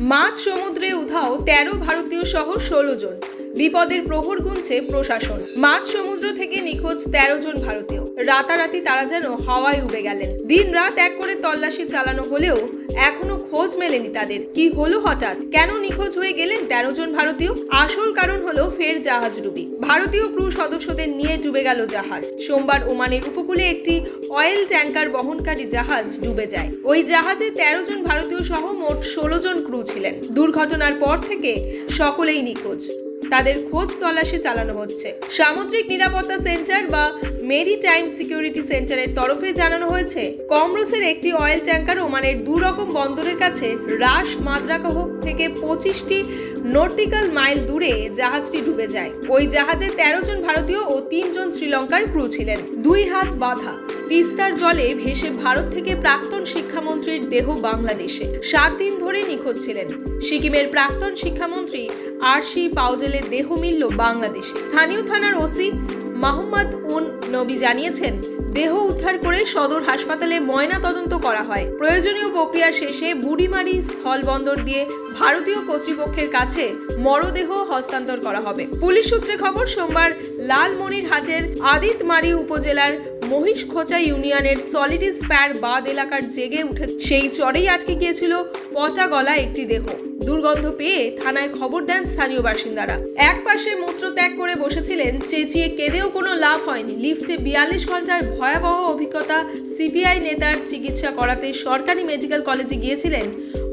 মাঝ সমুদ্রে উধাও তেরো ভারতীয় সহ ষোলো জন। বিপদের প্রহর গুনছে প্রশাসন। মাঝ সমুদ্র থেকে নিখোঁজ তেরো জন ভারতীয়। রাতারাতি তারা যেন হাওয়ায় উবে গেলেন। দিন রাত এক করে তল্লাশি চালানো হলেও এখনও খোঁজ মেলেনি তাদের। কি হলো হঠাৎ? কেন নিখোঁজ হয়ে গেলেন তেরো জন ভারতীয়? আসল কারণ হলো ফের জাহাজ ডুবি। ভারতীয় ক্রু সদস্যদের নিয়ে ডুবে গেল জাহাজ। সোমবার ওমানের উপকূলে একটি অয়েল ট্যাঙ্কার বহনকারী জাহাজ ডুবে যায়। ওই জাহাজে তেরো জন ভারতীয় সহ মোট ষোলো জন ক্রু ছিলেন। দুর্ঘটনার পর থেকে সকলেই নিখোঁজ। তাদের খোঁজ তল্লাশি চালানো হচ্ছে। সামুদ্রিক নিরাপত্তা সেন্টার বা মেরি টাইম সিকিউরিটি সেন্টারের তরফে জানানো হয়েছে, কমরোসের একটি অয়েল ট্যাঙ্কার ওমানের দু রকম বন্দরের কাছে রাস মাদ্রাকাহ থেকে পঁচিশটি নর্টিক্যাল মাইল দূরে জাহাজটি ডুবে যায়। ওই জাহাজে তেরো জন ভারতীয় ও তিনজন শ্রীলঙ্কার ক্রু ছিলেন। দুই হাত বাঁধা, তিস্তার জলে ভেসে ভারত থেকে প্রাক্তন শিক্ষামন্ত্রীর দেহ বাংলাদেশে। সাত দিন ধরে নিখোঁজ ছিলেন। সিকিমের প্রাক্তন শিক্ষামন্ত্রী আরশি পাউজেলের দেহ মিলল বাংলাদেশে। স্থানীয় থানার ওসি মাহমুদ উন নবী জানিয়েছেন, দেহ উদ্ধার করে সদর হাসপাতালে ময়না তদন্ত করা হয়। প্রয়োজনীয় প্রক্রিয়া শেষে বুড়িমারি স্থলবন্দর দিয়ে ভারতীয় কর্তৃপক্ষের কাছে মরদেহ হস্তান্তর করা হবে। পুলিশ সূত্রে খবর, সোমবার লালমনিরহাটের আদিতমারি উপজেলার মহিষখোচা ইউনিয়নের সলিডিস প্যার বাদ এলাকার জেগে উঠে সেই চরেই আটকে গিয়েছিল পচা গলা একটি দেহ। দুর্গন্ধ পেয়ে থানায় খবর দেন স্থানীয় বাসিন্দারা। এক পাশে মূত্রত্যাগ করে বসেছিলেন, চেঁচিয়ে কেঁদেও কোনো লাভ হয়নি। লিফটে বিয়াল্লিশ ঘণ্টার ভয়াবহ অভিজ্ঞতা সিপিআই নেতার চিকিৎসা করাতে সরকারি মেডিকেল কলেজে গিয়েছিলেন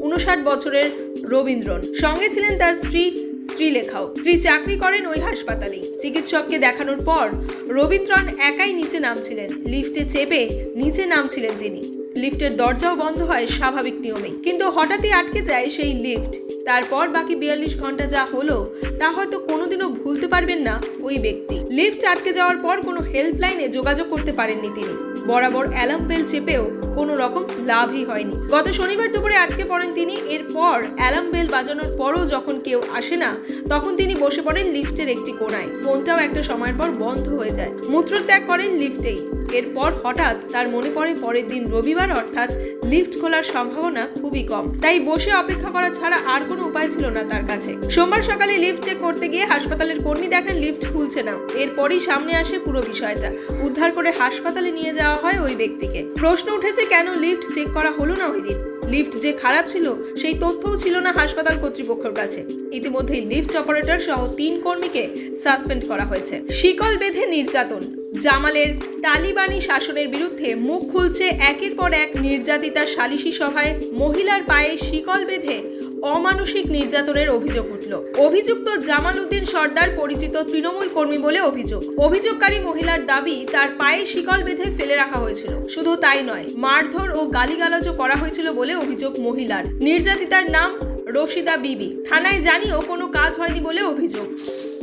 উনষাট বছরের রবীন্দ্রন। সঙ্গে ছিলেন তার স্ত্রী শ্রীলেখাও স্ত্রী চাকরি করেন ওই হাসপাতালেই। চিকিৎসককে দেখানোর পর রবীন্দ্রন একাই নিচে নামছিলেন। লিফটে চেপে নিচে নামছিলেন তিনি। লিফটের দরজাও বন্ধ হয় স্বাভাবিক নিয়মে কিন্তু হঠাৎই আটকে যায় সেই লিফট। তারপর বাকি বিয়াল্লিশ ঘণ্টা যা হলো, তা হয়তো কোনোদিনও ভুলতে পারবেন না ওই ব্যক্তি। লিফট আটকে যাওয়ার পর কোনো হেল্পলাইনে যোগাযোগ করতে পারেননি তিনি। বরাবর অ্যালার্ম বেল চেপেও কোনো রকম লাভই হয়নি। গত শনিবার দুপুরে আটকে পড়েন তিনি। এরপর অ্যালার্ম বেল বাজানোর পরও যখন কেউ আসে না, তখন তিনি বসে পড়েন লিফটের একটি কোণায়। ফোনটাও একটা সময়ের পর বন্ধ হয়ে যায়। মূত্রত্যাগ করেন লিফটেই। এরপর হঠাৎ তার মনে পড়ে পরের দিন রবিবার, অর্থাৎ লিফট খোলার সম্ভাবনা খুবই কম। তাই বসে অপেক্ষা করা ছাড়া আর কোনো উপায় ছিল না তার কাছে। সোমবার সকালে লিফট চেক করতে গিয়ে হাসপাতালের কর্মী দেখেন লিফট খুলছে না। এরপরই সামনে আসে পুরো বিষয়টা। উদ্ধার করে হাসপাতালে নিয়ে যাওয়া হয় ওই ব্যক্তিকে। প্রশ্ন উঠেছে, কেন লিফট চেক করা হলো না ওই দিন? লিফট যে খারাপ ছিল, সেই তথ্যও ছিল না হাসপাতাল কর্তৃপক্ষের কাছে। ইতিমধ্যেই লিফট অপারেটর সহ তিন কর্মীকে সাসপেন্ড করা হয়েছে। শিকল বেঁধে নির্যাতন। জামালের তালিবানি শাসনের বিরুদ্ধে মুখ খুলছে একের পর এক নির্যাতিতা সালিশি সভায় মহিলার পায়ে শিকল বেঁধে অমানসিক নির্যাতনের অভিযোগ উঠল। অভিযুক্ত জামাল উদ্দিন সর্দার পরিচিত তৃণমূল কর্মী বলে অভিযোগ। অভিযোগকারী মহিলার দাবি, তার পায়ে শিকল বেঁধে ফেলে রাখা হয়েছিল। শুধু তাই নয়, মারধর ও গালিগালাজও করা হয়েছিল বলে অভিযোগ মহিলার। নির্যাতিতার নাম রশিদা বিবি। থানায় জানিয়েও কোনো কাজ হয়নি বলে অভিযোগ।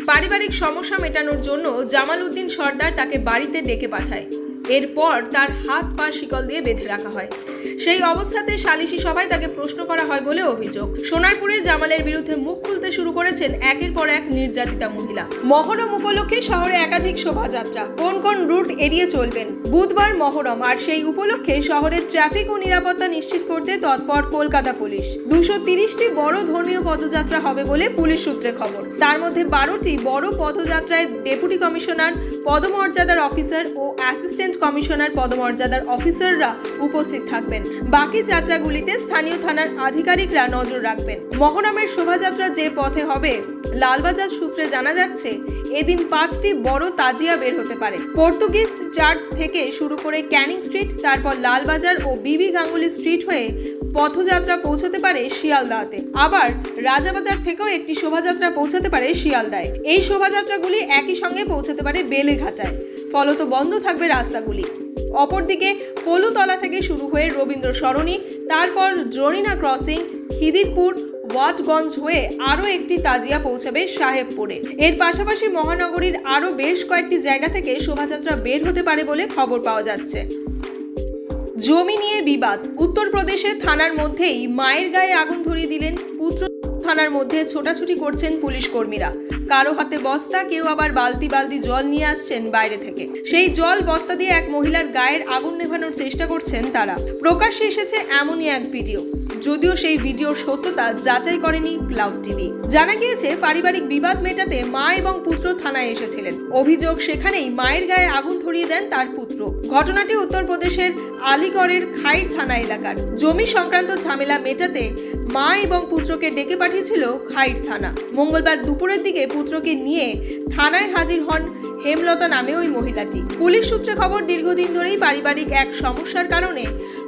পারিবারিক সমস্যা মেটানোর জন্য জামাল উদ্দিন সর্দার তাকে বাড়িতে ডেকে পাঠায়। এরপর তার হাত পা শিকল দিয়ে বেঁধে রাখা হয়। সেই অবস্থাতে সালিশি সভায় তাকে প্রশ্ন করা হয় বলে অভিযোগ। সোনারপুরে জামালের বিরুদ্ধে মুখ খুলতে শুরু করেছেন একের পর এক নির্যাতিতা মহিলা। মহরম উপলক্ষে শহরে একাধিক শোভাযাত্রা। কোন কোন রুট এড়িয়ে চলবেন? বুধবার মহরম, আর সেই উপলক্ষে শহরের ট্রাফিক ও নিরাপত্তা নিশ্চিত করতে তৎপর কলকাতা পুলিশ। দুশো তিরিশটি বড় ধর্মীয় পদযাত্রা হবে বলে পুলিশ সূত্রে খবর। তার মধ্যে বারোটি বড় পদযাত্রায় ডেপুটি কমিশনার, পদমর্যাদার অফিসার ও অ্যাসিস্ট্যান্ট কমিশনার পদমর্যাদার অফিসাররা উপস্থিত থাকবেন বাকি যাত্রাগুলিতে স্থানীয় থানার আধিকারিকরা নজর রাখবেন। মহরমের শোভাযাত্রা যে পথে হবে, লালবাজার সূত্রে জানা যাচ্ছে, এদিন পাঁচটি বড় তাজিয়া বের হতে পারে। পর্তুগিজ চার্চ থেকে শুরু করে ক্যানিং স্ট্রিট, তারপর লালবাজার ও বিবি গাঙ্গুলি স্ট্রিট হয়ে পথযাত্রা পৌঁছতে পারে শিয়ালদাতে। আবার রাজাবাজার থেকেও একটি শোভাযাত্রা পৌঁছাতে পারে শিয়ালদায়। এই শোভাযাত্রাগুলি একই সঙ্গে পৌঁছাতে পারে বেলেঘাটায়। ফলত বন্ধ থাকবে রাস্তাগুলি। অপরদিকে পলুতলা থেকে শুরু হয়ে রবীন্দ্র সরণি, তারপর জরিনা ক্রসিং, খিদিরপুর, ওয়াটগঞ্জ হয়ে আরও একটি তাজিয়া পৌঁছাবে সাহেবপুরে। এর পাশাপাশি মহানগরীর আরও বেশ কয়েকটি জায়গা থেকে শোভাযাত্রা বের হতে পারে বলে খবর পাওয়া যাচ্ছে। জমি নিয়ে বিবাদ। উত্তরপ্রদেশে থানার মধ্যেই মায়ের গায়ে আগুন ধরিয়ে দিলেন পুত্র থানার মধ্যে ছোটাছুটি করছেন পুলিশ কর্মীরা। কারও হাতে বস্তা, কেউ আবার বালতি বালতি জল নিয়ে আসছেন বাইরে থেকে। সেই জল বস্তা দিয়ে এক মহিলার গায়ের আগুন নেভানোর চেষ্টা করছেন তারা। প্রকাশ্যে এসেছে এমনই এক ভিডিও। যদিও সেই ভিডিওর সত্যতা যাচাই করেনি ক্লাউড টিভি। জানা গিয়েছে, পারিবারিক বিবাদ মেটাতে মা এবং পুত্র থানায় এসেছিলেন। অভিযোগ সেখানেই মায়ের গায়ে আগুন ধরিয়ে দেন তার পুত্র। ঘটনাটি উত্তরপ্রদেশের আলিগড়ের খাইর থানা এলাকার। জমি সংক্রান্ত ঝামেলা মেটাতে মা এবং পুত্রকে ডেকে পাঠিয়েছিল খাইর থানা। মঙ্গলবার দুপুরের দিকে পুত্রকে নিয়ে থানায় হাজির হন হেমলতা নামে ওই মহিলাটি। পুলিশ সূত্রে খবর, দীর্ঘদিন ধরেই পারিবারিক এক সমস্যার কারণে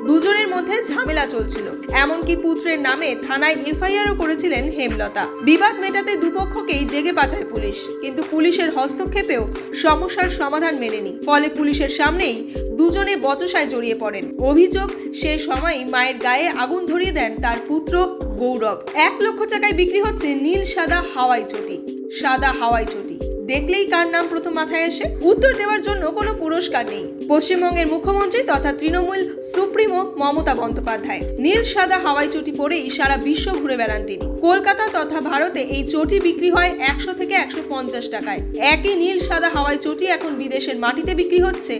দুজনের মধ্যে ঝামেলা চলছিল। এমনকি পুত্রের নামে থানায় এফআইআরও করেছিলেন হেমলতা। বিবাদ মেটাতে দুপক্ষকেই ডেকে পাঠায় পুলিশ। কিন্তু পুলিশের হস্তক্ষেপেও সমস্যার সমাধান মেলেনি। ফলে পুলিশের সামনেই দুজনে বচসায় জড়িয়ে পড়েন। অভিযোগ সে সময় মায়ের গায়ে আগুন ধরিয়ে দেন তার পুত্র গৌরব। এক লক্ষ টাকায় বিক্রি হচ্ছে নীল সাদা হাওয়াই চটি। সাদা হাওয়াই চটি। দেখলেই কার নাম প্রথম মাথায় আসে? উত্তর দেওয়ার জন্য কোনো পুরস্কার নেই। পশ্চিমবঙ্গের মুখ্যমন্ত্রী তথা তৃণমূল সুপ্রিমো মমতা বন্দ্যোপাধ্যায়। নীল সাদা হাওয়াই চটি পরেই সারা বিশ্ব ঘুরে বেড়ান তিনি। কলকাতা তথা ভারতে এই চটি বিক্রি হয় একশো থেকে একশো পঞ্চাশ টাকায়। একই নীল সাদা হাওয়াই চটি এখন বিদেশের মাটিতে বিক্রি হচ্ছে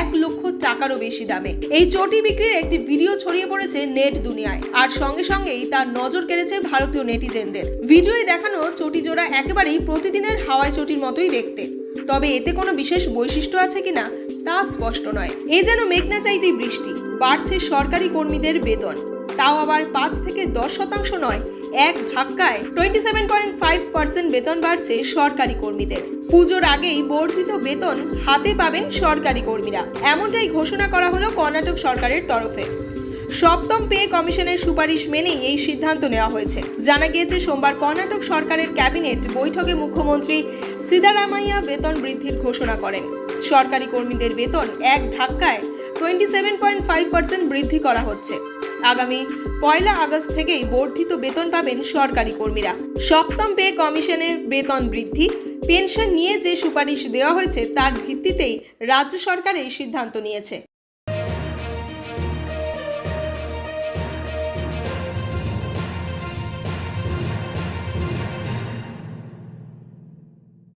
এক লক্ষ টাকারও বেশি দামে। এই চটি বিক্রির একটি ভিডিও ছড়িয়ে পড়েছে নেট দুনিয়ায়। আর সঙ্গে সঙ্গেই তার নজর কেড়েছে ভারতীয় নেটিজেনদের। ভিডিওয় দেখানো চটি জোড়া একেবারেই প্রতিদিনের হাওয়াই চটির মতোই দেখতে। তবে এতে কোনো বিশেষ বৈশিষ্ট্য আছে কিনা, তা স্পষ্ট নয়। এ যেন মেঘনা চাইতেই বৃষ্টি, বাড়ছে সরকারি কর্মীদের বেতন। তাও আবার পাঁচ থেকে দশ শতাংশ নয়, এক ধাক্কায় twenty seven point five percent বেতন বাড়ছে সরকারি কর্মীদের। পুজোর আগেই বর্ধিত বেতন হাতে পাবেন সরকারি কর্মীরা। এমনটাই ঘোষণা করা হলো কর্ণাটক সরকারের তরফে। সপ্তম পে কমিশনের সুপারিশ মেনেই এই সিদ্ধান্ত নেওয়া হয়েছে। জানা গিয়েছে, সোমবার কর্ণাটক সরকারের ক্যাবিনেট বৈঠকে মুখ্যমন্ত্রী সিদারামাইয়া বেতন বৃদ্ধির ঘোষণা করেন। সরকারি কর্মীদের বেতন এক ধাক্কায় twenty seven point five percent বৃদ্ধি করা হচ্ছে। আগামী পয়লা আগস্ট থেকেই বর্ধিত বেতন পাবেন সরকারি কর্মীরা। সপ্তম পে কমিশনের বেতন বৃদ্ধি, পেনশন নিয়ে যে সুপারিশ দেওয়া হয়েছে, তার ভিত্তিতেই রাজ্য সরকার এই সিদ্ধান্ত নিয়েছে।